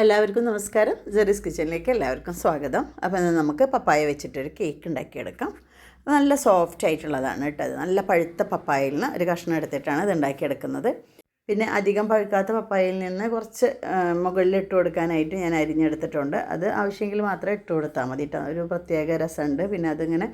എല്ലാവർക്കും നമസ്കാരം. ജെറീസ് കിച്ചണിലേക്ക് എല്ലാവർക്കും സ്വാഗതം. അപ്പോൾ നമുക്ക് പപ്പായ വെച്ചിട്ടൊരു കേക്ക് ഉണ്ടാക്കിയെടുക്കാം. നല്ല സോഫ്റ്റ് ആയിട്ടുള്ളതാണ് കേട്ടോ. നല്ല പഴുത്ത പപ്പായയിൽ നിന്ന് ഒരു കഷ്ണം എടുത്തിട്ടാണ് ഇത് ഉണ്ടാക്കിയെടുക്കുന്നത്. പിന്നെ അധികം പഴുക്കാത്ത പപ്പായയിൽ നിന്ന് കുറച്ച് മുകളിൽ ഇട്ട് കൊടുക്കാനായിട്ട് ഞാൻ അരിഞ്ഞെടുത്തിട്ടുണ്ട്. അത് ആവശ്യമെങ്കിൽ മാത്രമേ ഇട്ട് കൊടുത്താൽ മതി കേട്ടോ ഒരു പ്രത്യേക രസമുണ്ട്. പിന്നെ അതിങ്ങനെ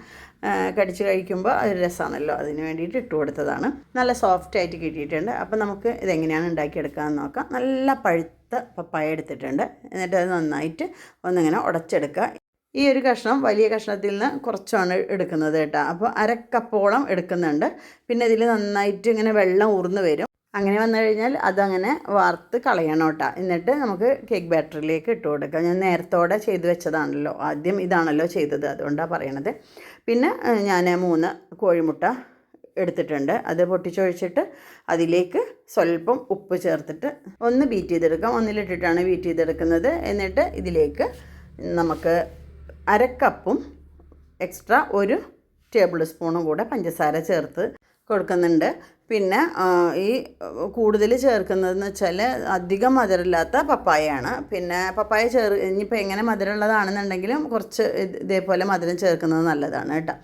കടിച്ച് കഴിക്കുമ്പോൾ അതൊരു രസമാണല്ലോ അതിന് വേണ്ടിയിട്ട് ഇട്ട് കൊടുത്തതാണ്. നല്ല സോഫ്റ്റ് ആയിട്ട് കിട്ടിയിട്ടുണ്ട്. അപ്പോൾ നമുക്ക് ഇതെങ്ങനെയാണ് ഉണ്ടാക്കിയെടുക്കാമെന്ന് നോക്കാം. നല്ല പഴുത്ത പപ്പായ എടുത്തിട്ടുണ്ട്. എന്നിട്ട് അത് നന്നായിട്ട് ഒന്നിങ്ങനെ ഉടച്ചെടുക്കുക. ഈ ഒരു കഷ്ണം വലിയ കഷ്ണത്തിൽ നിന്ന് കുറച്ചാണ് എടുക്കുന്നത് കേട്ടോ. അപ്പോൾ അരക്കപ്പോളം എടുക്കുന്നുണ്ട്. പിന്നെ ഇതിൽ നന്നായിട്ട് ഇങ്ങനെ വെള്ളം ഊർന്ന് വരും. അങ്ങനെ വന്നു കഴിഞ്ഞാൽ അതങ്ങനെ വാർത്ത് കളയണം കേട്ടോ. എന്നിട്ട് നമുക്ക് കേക്ക് ബാറ്ററിലേക്ക് ഇട്ട് കൊടുക്കാം. ഞാൻ നേരത്തോടെ ചെയ്ത് വെച്ചതാണല്ലോ. ആദ്യം ഇതാണല്ലോ ചെയ്തത്. അതുകൊണ്ടാണ് പറയണത്. പിന്നെ ഞാൻ മൂന്ന് കോഴിമുട്ട എടുത്തിട്ടുണ്ട്. അത് പൊട്ടിച്ചൊഴിച്ചിട്ട് അതിലേക്ക് സ്വല്പം ഉപ്പ് ചേർത്തിട്ട് ഒന്ന് ബീറ്റ് ചെയ്തെടുക്കാം. ഒന്നിലിട്ടിട്ടാണ് ബീറ്റ് ചെയ്തെടുക്കുന്നത്. എന്നിട്ട് ഇതിലേക്ക് നമുക്ക് അരക്കപ്പും എക്സ്ട്രാ ഒരു ടേബിൾ സ്പൂണും കൂടെ പഞ്ചസാര ചേർത്ത് കൊടുക്കുന്നുണ്ട്. പിന്നെ ഈ കൂടുതൽ ചേർക്കുന്നതെന്ന് വെച്ചാൽ അധികം മധുരമില്ലാത്ത പപ്പായയാണ്. പിന്നെ പപ്പായ ചേർ ഇനിയിപ്പോൾ എങ്ങനെ മധുരമുള്ളതാണെന്നുണ്ടെങ്കിലും കുറച്ച് ഇതേപോലെ മധുരം ചേർക്കുന്നത് നല്ലതാണ് കേട്ടോ.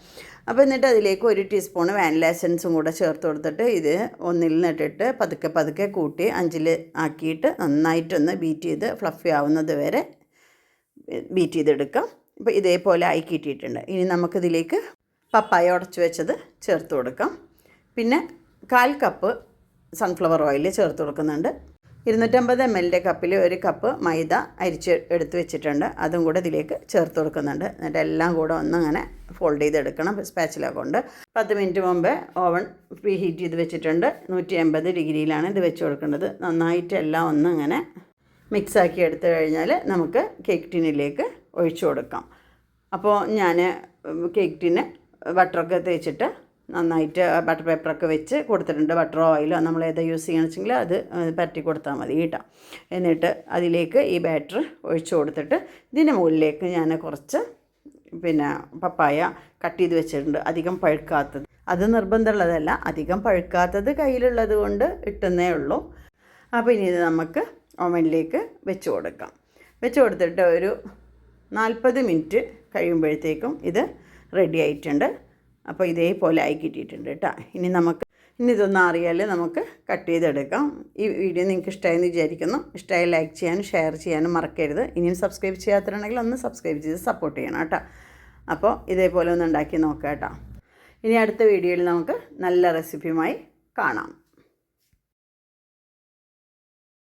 അപ്പോൾ എന്നിട്ട് അതിലേക്ക് ഒരു ടീസ്പൂൺ വാനില എസൻസും കൂടെ ചേർത്ത് കൊടുത്തിട്ട് ഇത് ഒന്നിൽ നിന്നിട്ടിട്ട് പതുക്കെ പതുക്കെ കൂട്ടി അഞ്ചിൽ ആക്കിയിട്ട് നന്നായിട്ടൊന്ന് ബീറ്റ് ചെയ്ത് ഫ്ലഫി ആവുന്നത് വരെ ബീറ്റ് ചെയ്തെടുക്കാം. അപ്പോൾ ഇതേപോലെ ആയി കിട്ടിയിട്ടുണ്ട്. ഇനി നമുക്കിതിലേക്ക് പപ്പായ ഉടച്ച് വെച്ചത് ചേർത്ത് കൊടുക്കാം. പിന്നെ കാൽ കപ്പ് സൺഫ്ലവർ ഓയിൽ ചേർത്ത് കൊടുക്കുന്നുണ്ട്. ഇരുന്നൂറ്റമ്പത് എം എല്ലിന്റെ കപ്പിൽ ഒരു കപ്പ് മൈദ അരിച്ച് എടുത്ത് വെച്ചിട്ടുണ്ട്. അതും കൂടെ ഇതിലേക്ക് ചേർത്ത് കൊടുക്കുന്നുണ്ട്. എന്നിട്ട് എല്ലാം കൂടെ ഒന്നങ്ങനെ ഫോൾഡ് ചെയ്തെടുക്കണം സ്പാച്ചില കൊണ്ട്. പത്ത് മിനിറ്റ് മുമ്പേ ഓവൻ പ്രീ ഹീറ്റ് ചെയ്ത് വെച്ചിട്ടുണ്ട്. നൂറ്റി എൺപത് ഡിഗ്രിയിലാണ് ഇത് വെച്ച് കൊടുക്കേണ്ടത് നന്നായിട്ട് എല്ലാം ഒന്ന് അങ്ങനെ മിക്സ് ആക്കി എടുത്തു കഴിഞ്ഞാൽ നമുക്ക് കേക്ക് ടിന്നിലേക്ക് ഒഴിച്ചു കൊടുക്കാം. അപ്പോൾ ഞാൻ കേക്ക് ടിന് ബട്ടറൊക്കെ തേച്ചിട്ട് നന്നായിട്ട് ബട്ടർ പേപ്പറൊക്കെ വെച്ച് കൊടുത്തിട്ടുണ്ട്. ബട്ടറോ ഓയിലോ നമ്മൾ ഏതാ യൂസ് ചെയ്യണമെന്ന് വെച്ചെങ്കിൽ അത് പരട്ടി കൊടുത്താൽ മതി കേട്ടോ. എന്നിട്ട് അതിലേക്ക് ഈ ബാറ്റർ ഒഴിച്ചു കൊടുത്തിട്ട് ഇതിന്റെ മുകളിലേക്ക് ഞാൻ കുറച്ച് പിന്നെ പപ്പായ കട്ട് ചെയ്ത് വെച്ചിട്ടുണ്ട്. അധികം പഴുക്കാത്തത്. അത് നിർബന്ധമുള്ളതല്ല. അധികം പഴുക്കാത്തത് കയ്യിലുള്ളത് കൊണ്ട് ഇട്ടുന്നേ ഉള്ളൂ. അപ്പോൾ ഇനി ഇത് നമുക്ക് ഓവനിലേക്ക് വെച്ച് കൊടുക്കാം. വെച്ച് കൊടുത്തിട്ട് ഒരു നാൽപ്പത് മിനിറ്റ് കഴിയുമ്പോഴത്തേക്കും ഇത് റെഡി ആയിട്ടുണ്ട്. അപ്പോൾ ഇതേപോലെ ആയി കിട്ടിയിട്ടുണ്ട് കേട്ടോ. ഇനി നമുക്ക് ഇനി ഇതൊന്നും അറിയാൽ നമുക്ക് കട്ട് ചെയ്തെടുക്കാം. ഈ വീഡിയോ നിങ്ങൾക്ക് ഇഷ്ടമായെന്ന് വിചാരിക്കുന്നു. ഇഷ്ടമായി ലൈക്ക് ചെയ്യാനും ഷെയർ ചെയ്യാനും മറക്കരുത്. ഇനിയും സബ്സ്ക്രൈബ് ചെയ്യാത്തതുണ്ടെങ്കിൽ ഒന്ന് സബ്സ്ക്രൈബ് ചെയ്ത് സപ്പോർട്ട് ചെയ്യണം കേട്ടോ. അപ്പോൾ ഇതേപോലെ ഒന്ന് ഉണ്ടാക്കി നോക്കാം കേട്ടോ. ഇനി അടുത്ത വീഡിയോയിൽ നമുക്ക് നല്ല റെസിപ്പിയുമായി കാണാം.